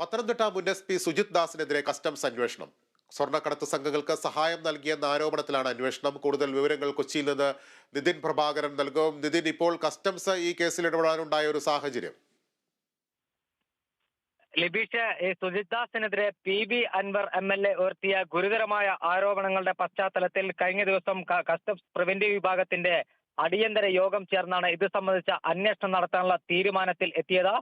പത്തനംതിട്ട മുൻ S P Sujith ദാസിനെതിരെ customs അന്വേഷണം. സ്വർണക്കടത്ത് സംഘങ്ങൾക്ക് സഹായം നൽകിയെന്ന ആരോപണത്തിലാണ് അന്വേഷണം. കൂടുതൽ വിവരങ്ങൾ കൊച്ചിയിൽ നിന്ന് നിതിൻ പ്രഭാകരൻ നൽകും. നിതിൻ ഇപ്പോൾ കസ്റ്റംസ് ഈ കേസിൽ ഇടപെടാനുണ്ടായ ഒരു സാഹചര്യം. Libeesh Sujith ദാസിനെതിരെ P B Anwar M L A ഉയർത്തിയ ഗുരുതരമായ ആരോപണങ്ങളുടെ പശ്ചാത്തലത്തിൽ കഴിഞ്ഞ ദിവസം കസ്റ്റംസ് പ്രിവന്റീവ് വിഭാഗത്തിന്റെ അടിയന്തര യോഗം ചേർന്നാണ് ഇത് സംബന്ധിച്ച അന്വേഷണം നടത്താനുള്ള തീരുമാനത്തിൽ എത്തിയത്.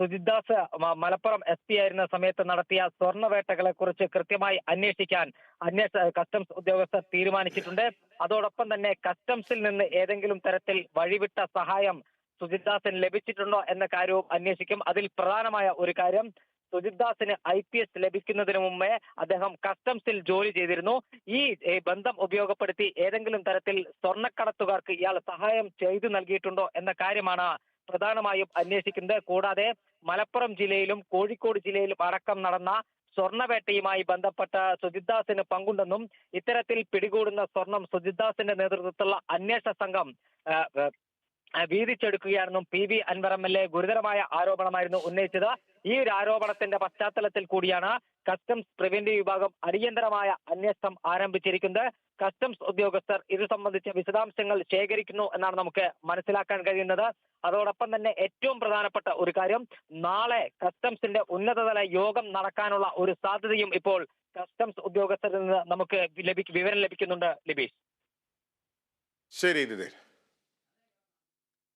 സുജിത് ദാസ് മ- മലപ്പുറം എസ് പി ആയിരുന്ന സമയത്ത് നടത്തിയ സ്വർണവേട്ടകളെ കുറിച്ച് കൃത്യമായി അന്വേഷിക്കാൻ അന്വേഷ കസ്റ്റംസ് ഉദ്യോഗസ്ഥർ തീരുമാനിച്ചിട്ടുണ്ട്. അതോടൊപ്പം തന്നെ കസ്റ്റംസിൽ നിന്ന് ഏതെങ്കിലും തരത്തിൽ വഴിവിട്ട സഹായം സുജിദ്ദാസിന് ലഭിച്ചിട്ടുണ്ടോ എന്ന കാര്യവും അന്വേഷിക്കും. അതിൽ പ്രധാനമായ ഒരു കാര്യം സുജിത് ദാസിന് ഐ പി എസ് ലഭിക്കുന്നതിന് മുമ്പേ അദ്ദേഹം കസ്റ്റംസിൽ ജോലി ചെയ്തിരുന്നു. ഈ ബന്ധം ഉപയോഗപ്പെടുത്തി ഏതെങ്കിലും തരത്തിൽ സ്വർണക്കടത്തുകാർക്ക് ഇയാൾ സഹായം ചെയ്തു നൽകിയിട്ടുണ്ടോ എന്ന കാര്യമാണ് പ്രധാനമായും അന്വേഷിക്കുന്നത്. കൂടാതെ മലപ്പുറം ജില്ലയിലും കോഴിക്കോട് ജില്ലയിലും അടക്കം നടന്ന സ്വർണവേട്ടയുമായി ബന്ധപ്പെട്ട സുജിത്ദാസിന് പങ്കുണ്ടെന്നും ഇത്തരത്തിൽ പിടികൂടുന്ന സ്വർണം സുജിത്ദാസിന്റെ നേതൃത്വത്തിലുള്ള അന്വേഷണ സംഘം വീതിച്ചെടുക്കുകയാണെന്നും P V Anwar M L A ഗുരുതരമായ ആരോപണമായിരുന്നു ഉന്നയിച്ചത്. ഈ ഒരു ആരോപണത്തിന്റെ പശ്ചാത്തലത്തിൽ കൂടിയാണ് കസ്റ്റംസ് പ്രിവന്റീവ് വിഭാഗം അടിയന്തരമായ അന്വേഷണം ആരംഭിച്ചിരിക്കുന്നത്. കസ്റ്റംസ് ഉദ്യോഗസ്ഥർ ഇത് സംബന്ധിച്ച വിശദാംശങ്ങൾ ശേഖരിക്കുന്നു എന്നാണ് നമുക്ക് മനസ്സിലാക്കാൻ കഴിയുന്നത്. അതോടൊപ്പം തന്നെ ഏറ്റവും പ്രധാനപ്പെട്ട ഒരു കാര്യം നാളെ കസ്റ്റംസിന്റെ ഉന്നതതല യോഗം നടക്കാനുള്ള ഒരു സാധ്യതയും ഇപ്പോൾ കസ്റ്റംസ് ഉദ്യോഗസ്ഥരിൽ നിന്ന് നമുക്ക് വിവരം ലഭിക്കുന്നുണ്ട് ലിബീഷ്. ശരി